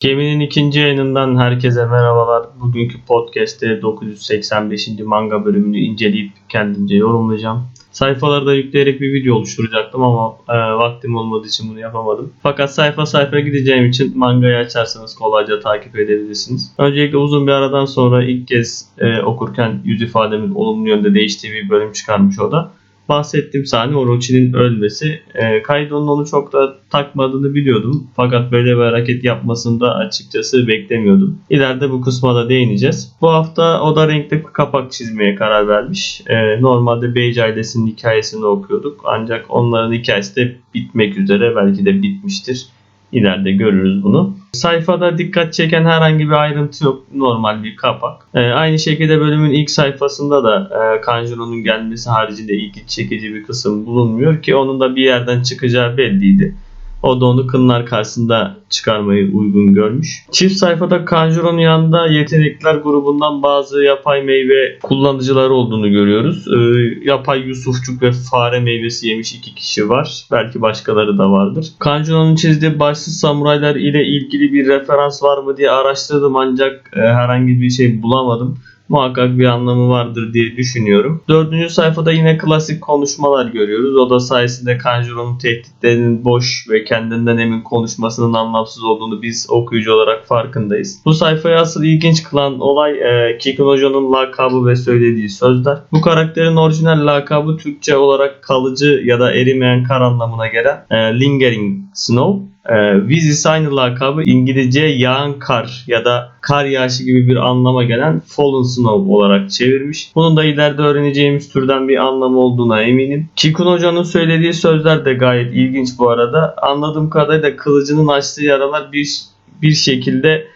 Geminin ikinci yayınından herkese merhabalar. Bugünkü podcast'te 985. manga bölümünü inceleyip kendimce yorumlayacağım. Sayfaları da yükleyerek bir video oluşturacaktım ama e, vaktim olmadığı için bunu yapamadım. Fakat sayfa sayfa gideceğim için mangayı açarsanız kolayca takip edebilirsiniz. Öncelikle uzun bir aradan sonra ilk kez e, okurken yüz ifademin olumlu yönde değiştiği bir bölüm çıkarmış o da bahsettiğim sahne Orochi'nin ölmesi. E, Kaido'nun onu çok da takmadığını biliyordum. Fakat böyle bir hareket yapmasını da açıkçası beklemiyordum. İleride bu kısma da değineceğiz. Bu hafta o da renkli kapak çizmeye karar vermiş. E, normalde Beyce ailesinin hikayesini okuyorduk. Ancak onların hikayesi de bitmek üzere. Belki de bitmiştir. İleride görürüz bunu. Sayfada dikkat çeken herhangi bir ayrıntı yok. Normal bir kapak. Ee, aynı şekilde bölümün ilk sayfasında da e, Kanjuro'nun gelmesi haricinde ilgi çekici bir kısım bulunmuyor ki onun da bir yerden çıkacağı belliydi. O da onu kınlar karşısında çıkarmayı uygun görmüş. Çift sayfada Kanjuro'nun yanında yetenekler grubundan bazı yapay meyve kullanıcıları olduğunu görüyoruz. Ee, yapay Yusufçuk ve fare meyvesi yemiş iki kişi var. Belki başkaları da vardır. Kanjuro'nun çizdiği başsız samuraylar ile ilgili bir referans var mı diye araştırdım ancak e, herhangi bir şey bulamadım muhakkak bir anlamı vardır diye düşünüyorum. Dördüncü sayfada yine klasik konuşmalar görüyoruz. O da sayesinde Kanjuro'nun tehditlerinin boş ve kendinden emin konuşmasının anlamsız olduğunu biz okuyucu olarak farkındayız. Bu sayfayı asıl ilginç kılan olay e, Kikunojo'nun lakabı ve söylediği sözler. Bu karakterin orijinal lakabı Türkçe olarak kalıcı ya da erimeyen kar anlamına gelen e, Lingering Snow. E, Vizis aynı lakabı İngilizce yağan kar ya da kar yağışı gibi bir anlama gelen Fallen Snow olarak çevirmiş. Bunun da ileride öğreneceğimiz türden bir anlamı olduğuna eminim. Kikun Hoca'nın söylediği sözler de gayet ilginç bu arada. Anladığım kadarıyla kılıcının açtığı yaralar bir bir şekilde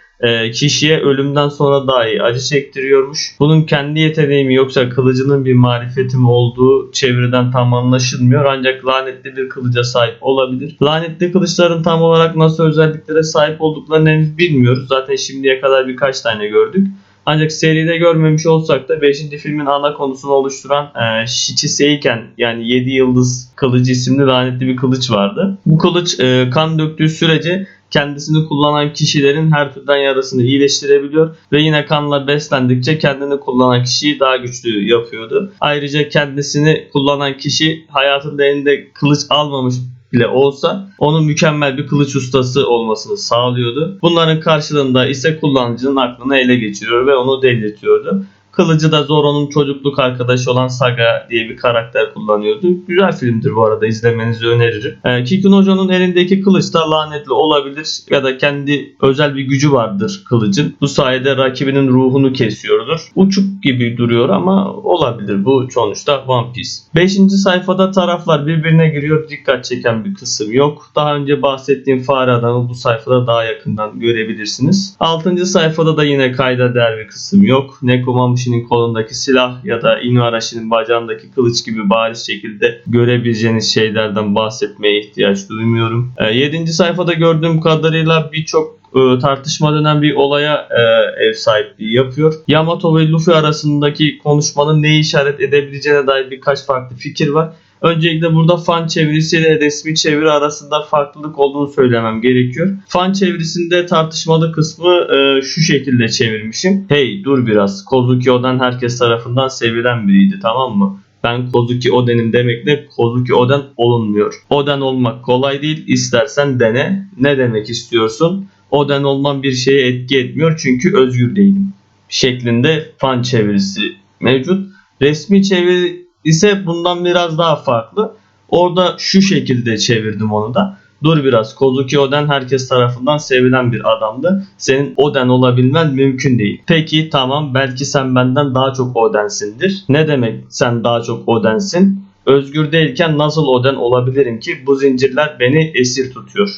kişiye ölümden sonra dahi acı çektiriyormuş. Bunun kendi yeteneği mi yoksa kılıcının bir marifeti mi olduğu çevreden tam anlaşılmıyor. Ancak lanetli bir kılıca sahip olabilir. Lanetli kılıçların tam olarak nasıl özelliklere sahip olduklarını henüz bilmiyoruz. Zaten şimdiye kadar birkaç tane gördük. Ancak seride görmemiş olsak da 5. filmin ana konusunu oluşturan e, Shichiseiken yani 7 yıldız kılıcı isimli lanetli bir kılıç vardı. Bu kılıç e, kan döktüğü sürece kendisini kullanan kişilerin her türden yarasını iyileştirebiliyor ve yine kanla beslendikçe kendini kullanan kişiyi daha güçlü yapıyordu. Ayrıca kendisini kullanan kişi hayatında elinde kılıç almamış bile olsa onun mükemmel bir kılıç ustası olmasını sağlıyordu. Bunların karşılığında ise kullanıcının aklını ele geçiriyor ve onu delirtiyordu. Kılıcı da Zoro'nun çocukluk arkadaşı olan Saga diye bir karakter kullanıyordu. Güzel filmdir bu arada izlemenizi öneririm. Ee, Kikunojo'nun elindeki kılıç da lanetli olabilir ya da kendi özel bir gücü vardır kılıcın. Bu sayede rakibinin ruhunu kesiyordur. Uçuk gibi duruyor ama olabilir. Bu sonuçta One Piece. 5. sayfada taraflar birbirine giriyor. Dikkat çeken bir kısım yok. Daha önce bahsettiğim fare adamı bu sayfada daha yakından görebilirsiniz. 6. sayfada da yine kayda değer bir kısım yok. Nekomamushi Arashi'nin kolundaki silah ya da Inu Arashi'nin bacağındaki kılıç gibi bariz şekilde görebileceğiniz şeylerden bahsetmeye ihtiyaç duymuyorum. E, 7. sayfada gördüğüm kadarıyla birçok e, tartışma dönen bir olaya e, ev sahipliği yapıyor. Yamato ve Luffy arasındaki konuşmanın neyi işaret edebileceğine dair birkaç farklı fikir var. Öncelikle burada fan çevirisiyle resmi çeviri arasında farklılık olduğunu söylemem gerekiyor. Fan çevirisinde tartışmalı kısmı e, şu şekilde çevirmişim. Hey dur biraz. Kozuki Oden herkes tarafından sevilen biriydi tamam mı? Ben Kozuki Oden'im demekle Kozuki Oden olunmuyor. Oden olmak kolay değil. İstersen dene. Ne demek istiyorsun? Oden olman bir şeye etki etmiyor çünkü özgür değilim. Şeklinde fan çevirisi mevcut. Resmi çeviri ise bundan biraz daha farklı. Orada şu şekilde çevirdim onu da. Dur biraz Kozuki Oden herkes tarafından sevilen bir adamdı. Senin Oden olabilmen mümkün değil. Peki tamam belki sen benden daha çok Oden'sindir. Ne demek sen daha çok Oden'sin? Özgür değilken nasıl Oden olabilirim ki bu zincirler beni esir tutuyor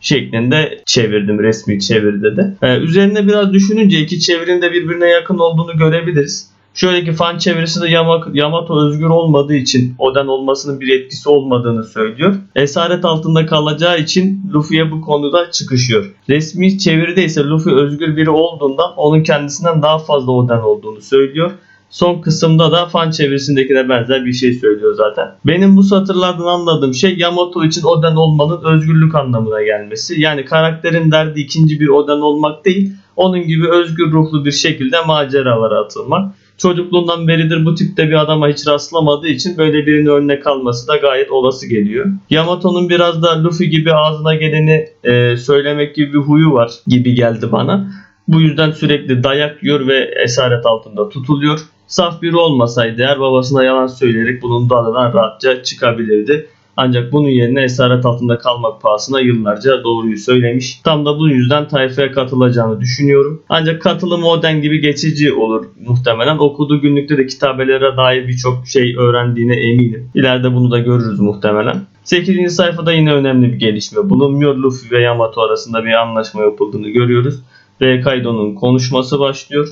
şeklinde çevirdim resmi çeviride de. Ee, üzerine biraz düşününce iki çevirinin de birbirine yakın olduğunu görebiliriz. Şöyle ki fan çevirisi de Yamato özgür olmadığı için Oden olmasının bir etkisi olmadığını söylüyor. Esaret altında kalacağı için Luffy'ye bu konuda çıkışıyor. Resmi çeviride ise Luffy özgür biri olduğundan onun kendisinden daha fazla Oden olduğunu söylüyor. Son kısımda da fan çevresindekine benzer bir şey söylüyor zaten. Benim bu satırlardan anladığım şey Yamato için Oden olmanın özgürlük anlamına gelmesi. Yani karakterin derdi ikinci bir Oden olmak değil, onun gibi özgür ruhlu bir şekilde maceralara atılmak. Çocukluğundan beridir bu tipte bir adama hiç rastlamadığı için böyle birinin örnek alması da gayet olası geliyor. Yamato'nun biraz da Luffy gibi ağzına geleni e, söylemek gibi bir huyu var gibi geldi bana. Bu yüzden sürekli dayak yiyor ve esaret altında tutuluyor. Saf biri olmasaydı eğer babasına yalan söyleyerek bunun dalından rahatça çıkabilirdi. Ancak bunun yerine esaret altında kalmak pahasına yıllarca doğruyu söylemiş. Tam da bu yüzden tayfaya katılacağını düşünüyorum. Ancak katılım Oden gibi geçici olur muhtemelen. Okuduğu günlükte de kitabelere dair birçok şey öğrendiğine eminim. İleride bunu da görürüz muhtemelen. 8. sayfada yine önemli bir gelişme bulunmuyor. Luffy ve Yamato arasında bir anlaşma yapıldığını görüyoruz. Ve Kaido'nun konuşması başlıyor.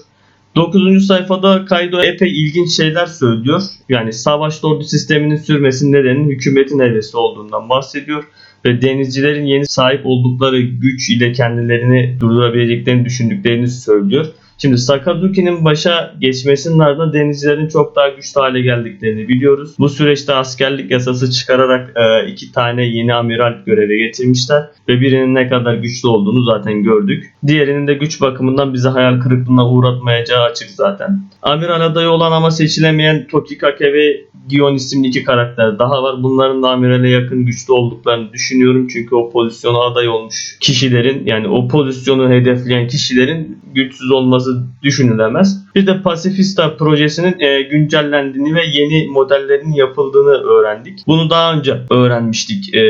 9. sayfada Kaido epey ilginç şeyler söylüyor. Yani savaş ordu sisteminin sürmesinin nedeninin hükümetin hevesi olduğundan bahsediyor. Ve denizcilerin yeni sahip oldukları güç ile kendilerini durdurabileceklerini düşündüklerini söylüyor. Şimdi Sakazuki'nin başa geçmesinin ardından denizcilerin çok daha güçlü hale geldiklerini biliyoruz. Bu süreçte askerlik yasası çıkararak e, iki tane yeni amiral göreve getirmişler ve birinin ne kadar güçlü olduğunu zaten gördük. Diğerinin de güç bakımından bizi hayal kırıklığına uğratmayacağı açık zaten. Amiral adayı olan ama seçilemeyen Tokikake ve Gion isimli iki karakter daha var. Bunların da amirale yakın güçlü olduklarını düşünüyorum. Çünkü o pozisyona aday olmuş kişilerin yani o pozisyonu hedefleyen kişilerin güçsüz olması düşünülemez. Bir de Pacifista projesinin e, güncellendiğini ve yeni modellerin yapıldığını öğrendik. Bunu daha önce öğrenmiştik e,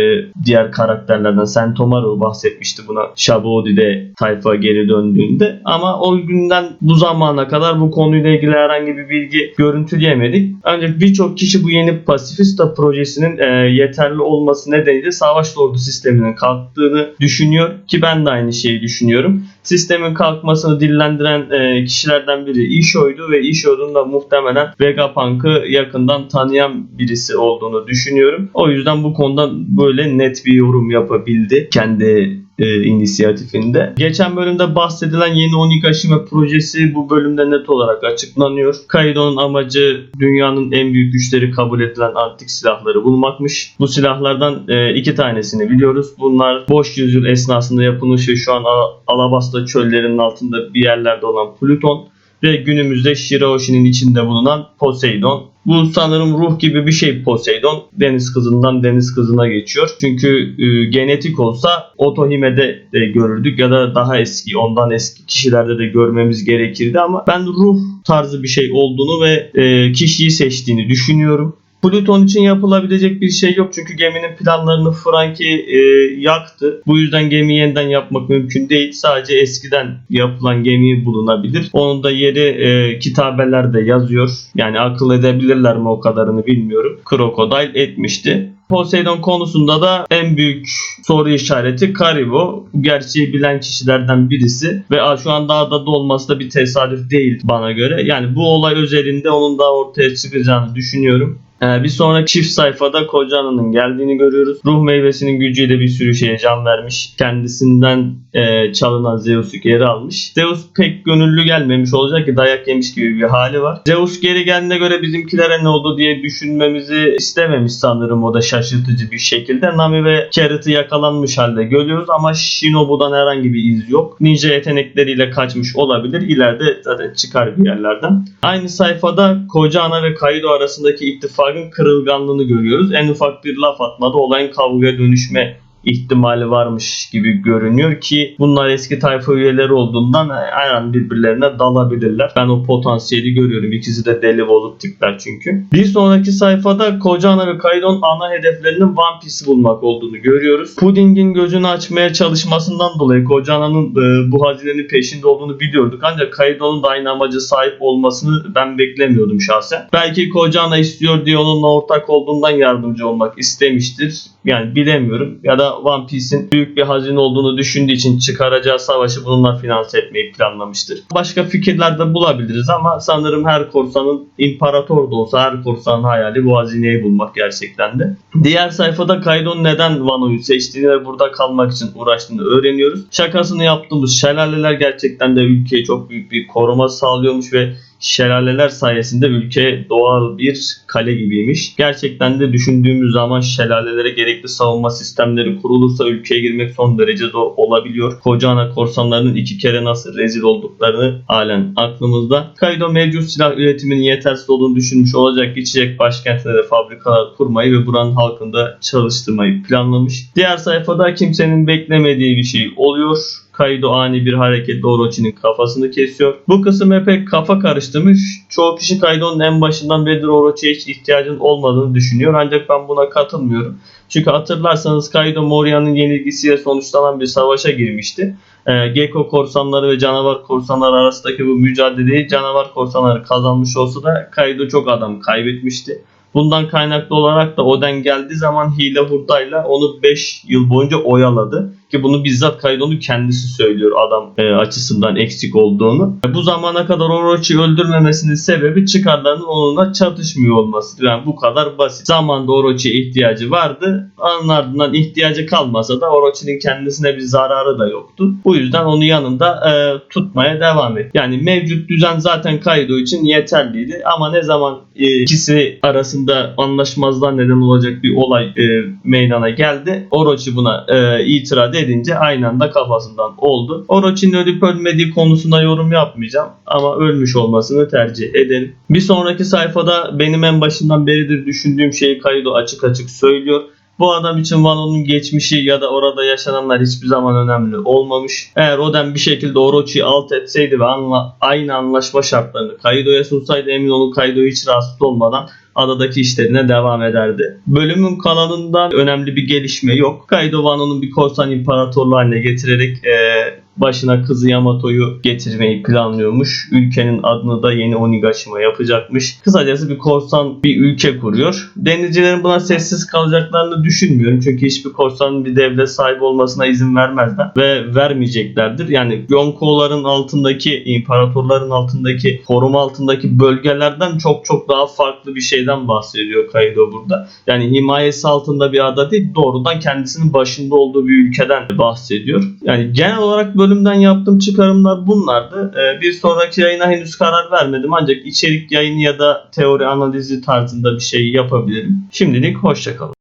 diğer karakterlerden. Sentomaru bahsetmişti buna Shabodi'de tayfa geri döndüğünde. Ama o günden bu zamana kadar bu konuyla ilgili herhangi bir bilgi görüntüleyemedik. Ancak birçok kişi bu yeni Pacifista projesinin e, yeterli olması nedeniyle savaş ordu sisteminin kalktığını düşünüyor ki ben de aynı şeyi düşünüyorum. Sistemin kalkmasını dillendiren e, kişilerden biri Isho'ydu ve Isho'nun da muhtemelen Vegapunk'ı yakından tanıyan birisi olduğunu düşünüyorum. O yüzden bu konuda böyle net bir yorum yapabildi kendi e, inisiyatifinde. Geçen bölümde bahsedilen yeni Onigashima projesi bu bölümde net olarak açıklanıyor. Kaido'nun amacı dünyanın en büyük güçleri kabul edilen antik silahları bulmakmış. Bu silahlardan e, iki tanesini biliyoruz. Bunlar boş yüzyıl esnasında yapılmış ve şu an Alabasta çöllerinin altında bir yerlerde olan Plüton ve günümüzde Shiraoshi'nin içinde bulunan Poseidon. Bu sanırım ruh gibi bir şey Poseidon. Deniz kızından deniz kızına geçiyor. Çünkü e, genetik olsa Otohime'de de görürdük ya da daha eski ondan eski kişilerde de görmemiz gerekirdi ama ben ruh tarzı bir şey olduğunu ve e, kişiyi seçtiğini düşünüyorum. Plüton için yapılabilecek bir şey yok çünkü geminin planlarını Franki e, yaktı. Bu yüzden gemi yeniden yapmak mümkün değil. Sadece eskiden yapılan gemi bulunabilir. Onun da yeri e, kitabelerde yazıyor. Yani akıl edebilirler mi o kadarını bilmiyorum. Krokodil etmişti. Poseidon konusunda da en büyük soru işareti Karibo. Gerçeği bilen kişilerden birisi ve şu an dağda da olması da bir tesadüf değil bana göre. Yani bu olay özelinde onun da ortaya çıkacağını düşünüyorum. Ee, bir sonraki çift sayfada Kocana'nın geldiğini görüyoruz. Ruh meyvesinin gücüyle bir sürü şeye can vermiş. Kendisinden e, çalınan Zeus'u geri almış. Zeus pek gönüllü gelmemiş olacak ki dayak yemiş gibi bir hali var. Zeus geri geldiğine göre bizimkilere ne oldu diye düşünmemizi istememiş sanırım o da şaşırtıcı bir şekilde. Nami ve Carrot'ı yakalanmış halde görüyoruz ama Shinobu'dan herhangi bir iz yok. Ninja yetenekleriyle kaçmış olabilir. İleride zaten çıkar bir yerlerden. Aynı sayfada Koca Ana ve Kaido arasındaki ittifak ittifakın kırılganlığını görüyoruz. En ufak bir laf atmada olayın kavgaya dönüşme ihtimali varmış gibi görünüyor ki bunlar eski tayfa üyeleri olduğundan her an birbirlerine dalabilirler. Ben o potansiyeli görüyorum. İkisi de deli bozuk tipler çünkü. Bir sonraki sayfada Kojana ve Kaidon ana hedeflerinin One Piece'i bulmak olduğunu görüyoruz. Pudding'in gözünü açmaya çalışmasından dolayı Kojana'nın e, bu hazinenin peşinde olduğunu biliyorduk. Ancak Kaidon'un da aynı amaca sahip olmasını ben beklemiyordum şahsen. Belki Kojana istiyor diye onunla ortak olduğundan yardımcı olmak istemiştir. Yani bilemiyorum. Ya da One Piece'in büyük bir hazine olduğunu düşündüğü için çıkaracağı savaşı bununla finanse etmeyi planlamıştır. Başka fikirler de bulabiliriz ama sanırım her korsanın imparator da olsa her korsanın hayali bu hazineyi bulmak gerçekten de. Diğer sayfada Kaido'nun neden Wano'yu seçtiğini ve burada kalmak için uğraştığını öğreniyoruz. Şakasını yaptığımız şelaleler gerçekten de ülkeye çok büyük bir koruma sağlıyormuş ve şelaleler sayesinde ülke doğal bir kale gibiymiş. Gerçekten de düşündüğümüz zaman şelalelere gerekli savunma sistemleri kurulursa ülkeye girmek son derece zor olabiliyor. Koca ana korsanlarının iki kere nasıl rezil olduklarını halen aklımızda. Kaido mevcut silah üretiminin yetersiz olduğunu düşünmüş olacak ki içecek başkentine de fabrikalar kurmayı ve buranın halkını da çalıştırmayı planlamış. Diğer sayfada kimsenin beklemediği bir şey oluyor. Kaido ani bir hareketle Orochi'nin kafasını kesiyor. Bu kısım epey kafa karıştırmış. Çoğu kişi Kaido'nun en başından beridir Orochi'ye hiç ihtiyacın olmadığını düşünüyor. Ancak ben buna katılmıyorum. Çünkü hatırlarsanız Kaido Moria'nın yenilgisiyle sonuçlanan bir savaşa girmişti. Ee, Gecko korsanları ve canavar korsanları arasındaki bu mücadeleyi canavar korsanları kazanmış olsa da Kaido çok adam kaybetmişti. Bundan kaynaklı olarak da Oden geldiği zaman hile hurdayla onu 5 yıl boyunca oyaladı. Ki bunu bizzat Kaido'nun kendisi söylüyor adam e, açısından eksik olduğunu. E, bu zamana kadar Orochi'yi öldürmemesinin sebebi çıkarlarının onunla çatışmıyor olması. Yani bu kadar basit. Zamanda Orochi'ye ihtiyacı vardı. Onun ardından ihtiyacı kalmasa da Orochi'nin kendisine bir zararı da yoktu. Bu yüzden onu yanında e, tutmaya devam et. Yani mevcut düzen zaten Kaido için yeterliydi. Ama ne zaman e, ikisi arasında anlaşmazlığa neden olacak bir olay e, meydana geldi. Orochi buna e, itiraz edince aynı anda kafasından oldu. Orochi'nin ölüp ölmediği konusunda yorum yapmayacağım ama ölmüş olmasını tercih ederim. Bir sonraki sayfada benim en başından beridir düşündüğüm şeyi Kaido açık açık söylüyor. Bu adam için Wano'nun geçmişi ya da orada yaşananlar hiçbir zaman önemli olmamış. Eğer Oden bir şekilde Orochi'yi alt etseydi ve anla, aynı anlaşma şartlarını Kaido'ya sunsaydı emin olun Kaido hiç rahatsız olmadan adadaki işlerine devam ederdi. Bölümün kanalında önemli bir gelişme yok. Kaido Wano'nun bir korsan imparatorluğu haline getirerek eee başına kızı Yamato'yu getirmeyi planlıyormuş. Ülkenin adını da yeni Onigashima yapacakmış. Kısacası bir korsan bir ülke kuruyor. Denizcilerin buna sessiz kalacaklarını düşünmüyorum. Çünkü hiçbir korsanın bir devlet sahibi olmasına izin vermezler. Ve vermeyeceklerdir. Yani Yonko'ların altındaki, imparatorların altındaki, koruma altındaki bölgelerden çok çok daha farklı bir şeyden bahsediyor Kaido burada. Yani himayesi altında bir ada değil, doğrudan kendisinin başında olduğu bir ülkeden bahsediyor. Yani genel olarak bölümden yaptığım çıkarımlar bunlardı. Ee, bir sonraki yayına henüz karar vermedim ancak içerik yayını ya da teori analizi tarzında bir şey yapabilirim. Şimdilik hoşçakalın.